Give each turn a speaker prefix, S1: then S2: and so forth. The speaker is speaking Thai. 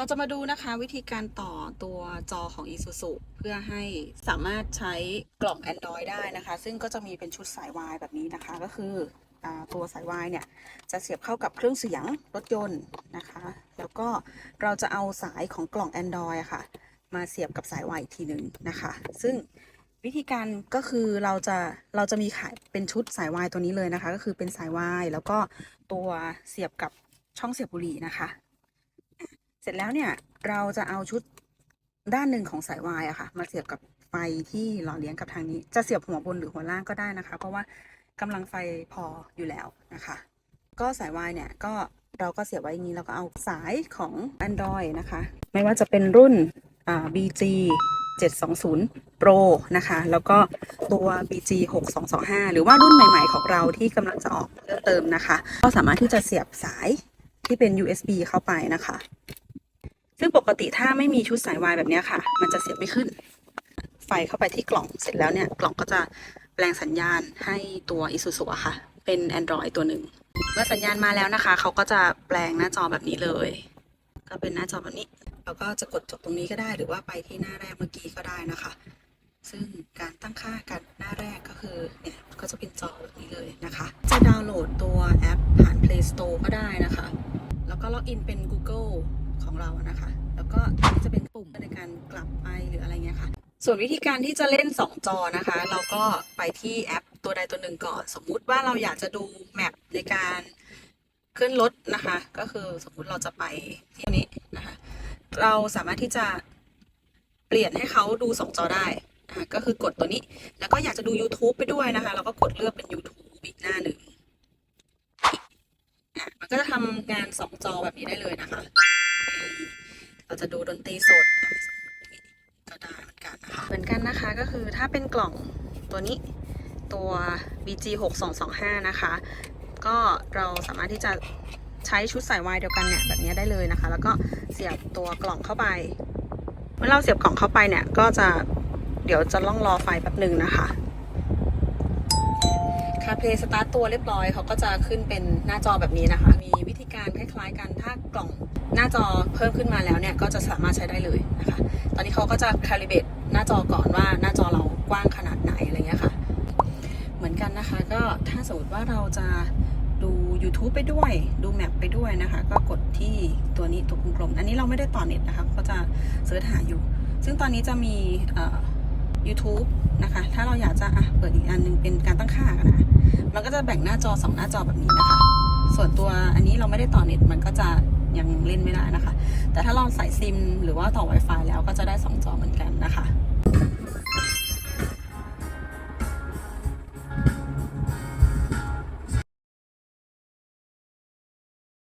S1: เราจะมาดูนะคะวิธีการต่อตัวจอของ Isuzu เพื่อให้สามารถใช้กล่อง Android ได้นะคะ ซึ่งก็จะมีเป็นชุดสายวายแบบนี้นะคะ ก็คืออตัวสายวายเนี่ย จะเสียบเข้ากับเครื่องเสียงรถยนต์นะคะ แล้วก็เราจะเอาสายของกล่อง Android อะค่ะ มาเสียบกับสายวายอีกทีหนึ่งนะคะ ซึ่งวิธีการก็คือเราจะเราจะมีขายเป็นชุดสายวายตัวนี้เลยนะคะ ก็คือเป็นสายวายแล้วก็ตัวเสียบกับช่องเสียบบุหรี่นะคะ ร็จแล้วเนี่ยเราจะเอาชุดด้านหนึ่งของสายวายอะค่ะ มาเสียบกับไฟที่หล่อเลี้ยงกับทางนี้ จะเสียบหัวบนหรือหัวล่างก็ได้นะคะ เพราะว่ากำลังไฟพออยู่แล้วนะคะ ก็สายวายเนี่ยก็เราก็เสียบไว้อย่างนี้แล้วก็เอาสายของ Android นะคะ ไม่ว่าจะเป็นรุ่นอ่า BG 720 Pro นะคะ แล้วก็ตัว BG 6225 หรือว่ารุ่นใหม่ ๆ ของเราที่กำลังจะออกเพิ่มเติมนะคะ ก็สามารถที่จะเสียบสายที่เป็น USB เข้าไปนะคะ ซึ่งปกติถ้าไม่มีชุดสายวายแบบนี้ค่ะ มันจะเสียบไม่ขึ้น ไฟเข้าไปที่กล่องเสร็จแล้วเนี่ย กล่องก็จะแปลงสัญญาณให้ตัว Isuzu อะค่ะ เป็น Android ตัวหนึ่ง เมื่อสัญญาณมาแล้วนะคะ เขาก็จะแปลงหน้าจอแบบนี้เลย ก็เป็นหน้าจอแบบนี้ เราก็จะกดจบตรงนี้ก็ได้ หรือว่าไปที่หน้าแรกเมื่อกี้ก็ได้นะคะ ซึ่งการตั้งค่ากันหน้าแรกก็คือเนี่ยก็จะเป็นจอแบบนี้เลยนะคะ จะดาวน์โหลดตัวแอปผ่าน Play Store ก็ได้นะคะ แล้วก็ล็อกอินเป็น Google ของเรานะคะ แล้วก็จะเป็นปุ่มในการกลับไปหรืออะไรเงี้ยค่ะ ส่วนวิธีการที่จะเล่น 2 จอนะคะ เราก็ไปที่แอปตัวใดตัวหนึ่งก่อน สมมุติว่าเราอยากจะดูแมปในการขึ้นรถนะคะ ก็คือสมมุติเราจะไปที่นี้นะคะ เราสามารถที่จะเปลี่ยนให้เขาดู 2 จอได้ก็คือกดตัวนี้ แล้วก็อยากจะดู YouTube ไปด้วยนะคะ เราก็กดเลือกเป็น YouTube อีกหน้าหนึ่งมันก็จะทำงาน 2 จอแบบนี้ได้เลยนะคะ เราจะดูดนตรีสดก็ได้เหมือนกันนะคะเหมือนกันนะคะก็คือถ้าเป็นกล่องตัวนี้ตัว BG 6225นะคะ ก็เราสามารถที่จะใช้ชุดสายวายเดียวกันเนี่ยแบบนี้ได้เลยนะคะ แล้วก็เสียบตัวกล่องเข้าไป เมื่อเราเสียบกล่องเข้าไปเนี่ยก็จะเดี๋ยวจะล่องรอไฟแป๊บหนึ่งนะคะ คาเพลสตาร์ตตัวเรียบร้อยเขาก็จะขึ้นเป็นหน้าจอแบบนี้นะคะ มีวิธีการคล้ายๆกันถ้ากล่องหน้าจอเพิ่มขึ้นมาแล้วเนี่ยก็จะสามารถใช้ได้เลยนะคะ ตอนนี้เขาก็จะคาลิเบตหน้าจอก่อนว่าหน้าจอเรากว้างขนาดไหนอะไรเงี้ยค่ะ เหมือนกันนะคะก็ถ้าสมมติว่าเราจะดู YouTube ไปด้วยดูแมปไปด้วยนะคะ ก็กดที่ตัวนี้ตัวกลมๆอันนี้เราไม่ได้ต่อเน็ตนะคะก็จะเสิร์ชหาอยู่ ซึ่งตอนนี้จะมีเอ่อ YouTube นะคะ ถ้าเราอยากจะอะเปิดอีกอันหนึงเป็นการตั้งค่ากันนะ มันก็จะแบ่งหน้าจอ 2 หน้าจอแบบนี้นะคะ ส่วนตัวอันนี้เราไม่ได้ต่อเน็ตมันก็จะยังเล่นไม่ได้นะคะ แต่ถ้าลองใส่ซิมหรือว่าต่อ Wi-Fi แล้วก็จะได้ 2 จอเหมือนกันนะคะ